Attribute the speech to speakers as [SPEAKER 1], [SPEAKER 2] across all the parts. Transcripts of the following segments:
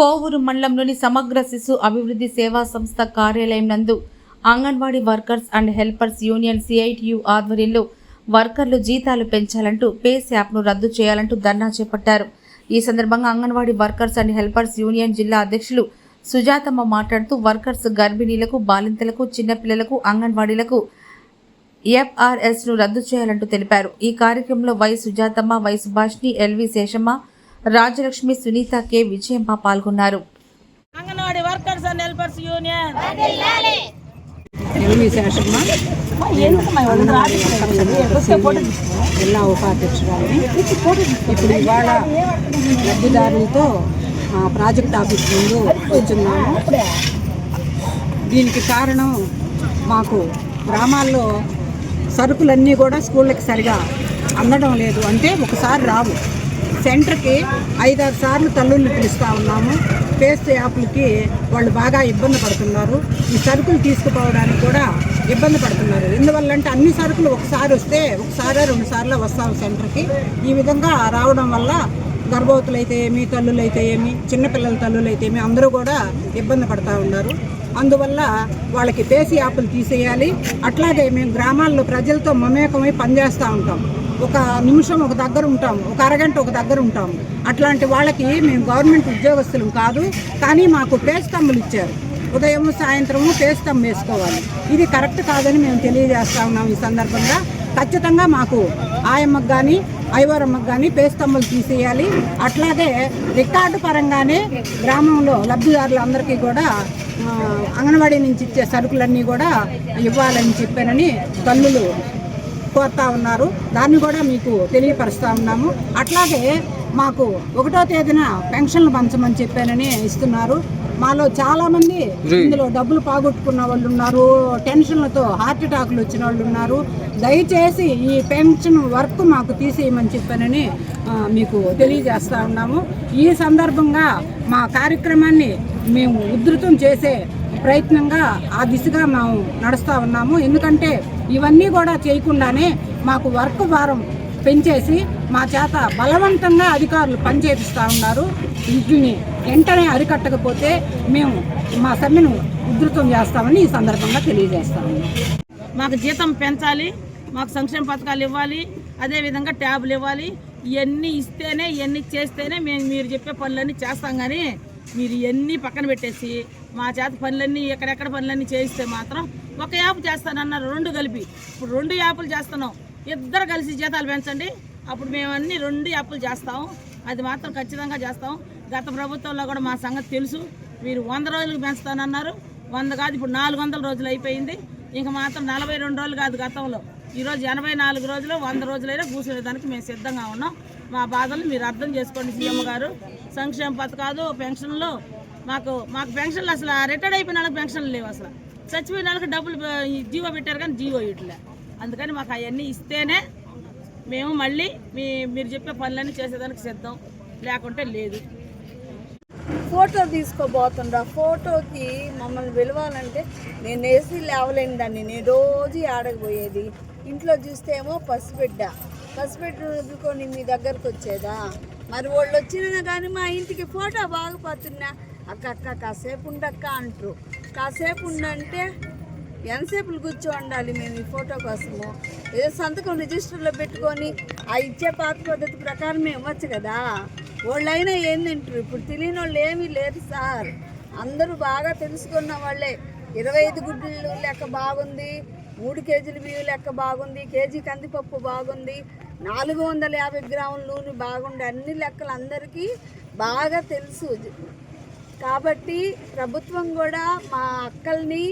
[SPEAKER 1] కోవూరు మండలంలోని సమగ్ర శిశు అభివృద్ధి సేవా సంస్థ కార్యాలయం నందు Anganwadi workers and helpers union CITU ఆధ్వర్యంలో వర్కర్లు జీతాలు పెంచాలంటూ పేస్ యాప్ను రద్దు చేయాలంటూ ధర్నా చేపట్టారు. ఈ సందర్భంగా Anganwadi workers and helpers union జిల్లా అధ్యక్షులు సుజాతమ్మ మాట్లాడుతూ వర్కర్స్ గర్భిణీలకు బాలింతలకు చిన్నపిల్లలకు అంగన్వాడీలకు ఎఫ్ఆర్ఎస్ను రద్దు చేయాలంటూ తెలిపారు. ఈ కార్యక్రమంలో Y Sujathamma Y Subhashini LV Seshamma Rajalakshmi Sunitha K. Vijayamma పాల్గొన్నారు.
[SPEAKER 2] Anganwadi workers and helpers union.
[SPEAKER 3] జిల్లా ఉపాధ్యక్షురాలని. ఇప్పుడు ఇవాళ లబ్ధిదారులతో ప్రాజెక్ట్ ఆఫీస్ ముందు కూర్చున్నాము. దీనికి కారణం మాకు గ్రామాల్లో సరుకులన్నీ కూడా స్కూళ్ళకి సరిగా అందడం లేదు. అంటే ఒకసారి రావు. సెంటర్కి ఐదారు సార్లు తల్లుల్ని పిలుస్తూ ఉన్నాము. పేస్ట్ యాప్లకి వాళ్ళు బాగా ఇబ్బంది పడుతున్నారు. ఈ సరుకులు తీసుకుపోవడానికి కూడా ఇబ్బంది పడుతున్నారు. ఎందువల్ల అంటే అన్ని సరుకులు ఒకసారి వస్తే ఒకసారి రెండు సార్లు వస్తాము సెంటర్కి. ఈ విధంగా రావడం వల్ల గర్భవతులు అయితే ఏమి తల్లులు అయితే ఏమి చిన్నపిల్లల తల్లులు అయితే ఏమి అందరూ కూడా ఇబ్బంది పడుతూ ఉన్నారు. అందువల్ల వాళ్ళకి పేసి యాప్లు తీసేయాలి. అట్లాగే మేము గ్రామాల్లో ప్రజలతో మమేకమై పనిచేస్తూ ఉంటాం. ఒక నిమిషం ఒక దగ్గర ఉంటాం ఒక అరగంట ఒక దగ్గర ఉంటాం అట్లాంటి వాళ్ళకి మేము గవర్నమెంట్ ఉద్యోగస్తులం కాదు కానీ మాకు పేస్తమ్ములు ఇచ్చారు. ఉదయం సాయంత్రము పేస్తమ్మ వేసుకోవాలి. ఇది కరెక్ట్ కాదని మేము తెలియజేస్తా ఉన్నాం ఈ సందర్భంగా. ఖచ్చితంగా మాకు ఆయమ్మకు కానీ ఐవరమ్మకు కానీ పేస్తమ్మలు తీసేయాలి. అట్లాగే రికార్డు పరంగానే గ్రామంలో లబ్ధిదారులందరికీ కూడా అంగన్వాడీ నుంచి ఇచ్చే సరుకులన్నీ కూడా ఇవ్వాలని చెప్పానని తల్లులు కోరుతా ఉన్నారు. దాన్ని కూడా మీకు తెలియపరుస్తా ఉన్నాము. అట్లాగే మాకు ఒకటో తేదీన పెన్షన్లు పంచమని చెప్పానని ఇస్తున్నారు. మాలో చాలా మంది ఇందులో డబ్బులు పోగొట్టుకున్న వాళ్ళు ఉన్నారు. టెన్షన్లతో హార్ట్ అటాక్లు వచ్చిన వాళ్ళు ఉన్నారు. దయచేసి ఈ పెన్షన్ వర్క్ మాకు తీసేయమని చెప్పానని మీకు తెలియజేస్తా ఉన్నాము. ఈ సందర్భంగా మా కార్యక్రమాన్ని మేము ఉధృతం చేసే ప్రయత్నంగా ఆ దిశగా మేము నడుస్తూ ఉన్నాము. ఎందుకంటే ఇవన్నీ కూడా చేయకుండానే మాకు వర్క్ భారం పెంచేసి మా చేత బలవంతంగా అధికారులు పనిచేపిస్తూ ఉన్నారు. వీటిని వెంటనే అరికట్టకపోతే మేము మా సమ్మెను ఉధృతం చేస్తామని ఈ సందర్భంగా తెలియజేస్తాము
[SPEAKER 2] మాకు జీతం పెంచాలి మాకు సంక్షేమ పథకాలు ఇవ్వాలి అదేవిధంగా ట్యాబ్లు ఇవ్వాలి. ఇవన్నీ ఇస్తేనే ఇవన్నీ చేస్తేనే మేము మీరు చెప్పే పనులన్నీ చేస్తాం కానీ మీరు ఇవన్నీ పక్కన పెట్టేసి మా చేత పనులన్నీ ఎక్కడెక్కడ పనులన్నీ చేయిస్తే మాత్రం ఒక యాప్ చేస్తానన్నారు రెండు కలిపి. ఇప్పుడు రెండు యాప్లు చేస్తున్నాం. ఇద్దరు కలిసి జీతాలు పెంచండి. అప్పుడు మేము అన్ని రెండు యాప్లు చేస్తాం. అది మాత్రం ఖచ్చితంగా చేస్తాం. గత ప్రభుత్వంలో కూడా మా సంగతి తెలుసు. మీరు వంద రోజులకు పెంచుతానన్నారు. వంద కాదు ఇప్పుడు నాలుగు వందల రోజులు అయిపోయింది. ఇంకా మాత్రం నలభై రెండు రోజులు కాదు గతంలో. ఈరోజు ఎనభై నాలుగు రోజులు వంద రోజులైనా కూర్చునేదానికి మేము సిద్ధంగా ఉన్నాం. మా బాధలు మీరు అర్థం చేసుకోండి సీఎం గారు. సంక్షేమ పథకాలు పెన్షన్లు మాకు మాకు పెన్షన్లు అసలు రిటైర్డ్ అయిపోయిన వాళ్ళకి పెన్షన్లు లేవు అసలు. చచ్చిపోయిన వాళ్ళకి డబ్బులు జీవో పెట్టారు కానీ జీవో ఇట్లే అందుకని మాకు అవన్నీ ఇస్తేనే మేము మళ్ళీ మీ మీరు చెప్పే పనులన్నీ చేసేదానికి సిద్ధం. లేకుంటే లేదు.
[SPEAKER 4] ఫోటో తీసుకోబోతుండ్రా. ఫోటోకి మమ్మల్ని పిలవాలంటే నేను వేసి లేవలేని దాన్ని నేను రోజు ఆడకపోయేది. ఇంట్లో చూస్తే ఏమో పసిబిడ్డ. పసిబిడ్డ వదులుకొని మీ దగ్గరకు వచ్చేదా? మరి వాళ్ళు వచ్చినా కానీ మా ఇంటికి ఫోటో బాగా పోతున్నా. అక్క అక్క కాసేపు ఉండక్క అంటారు. కాసేపు ఉండంటే ఎంతసేపులు కూర్చో ఉండాలి మేము ఈ ఫోటో కోసము? ఏదో సంతకం రిజిస్టర్లో పెట్టుకొని ఆ ఇచ్చే పాత పద్ధతి ప్రకారం ఇవ్వచ్చు కదా? వాళ్ళైనా ఏం తింటారు? ఇప్పుడు తెలియని వాళ్ళు ఏమీ లేరు సార్. అందరూ బాగా తెలుసుకున్న వాళ్ళే. ఇరవై ఐదు గుడ్లు లెక్క బాగుంది మూడు కేజీల బియ్యం లెక్క బాగుంది కేజీ కందిపప్పు బాగుంది నాలుగు వందల యాభై గ్రాముల నూనె బాగుండే అన్ని లెక్కలు అందరికీ బాగా తెలుసు. కాబట్టి ప్రభుత్వం కూడా మా అక్కల్ని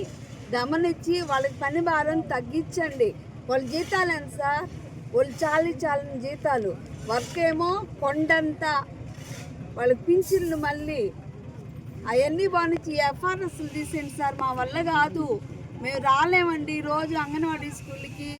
[SPEAKER 4] గమనించి వాళ్ళకి పని భారం తగ్గించండి. వాళ్ళ జీతాలు ఎంత సార్? వాళ్ళు చాలి చాలని జీతాలు. వర్క్ ఏమో కొండంత. వాళ్ళకి పింఛన్లు మళ్ళీ. అవన్నీ బాగుంచి ఎఫ్ఆర్ఎస్లు తీసేయండి సార్ మా వల్ల కాదు. మేము రాలేమండి రోజు అంగన్వాడీ స్కూల్కి.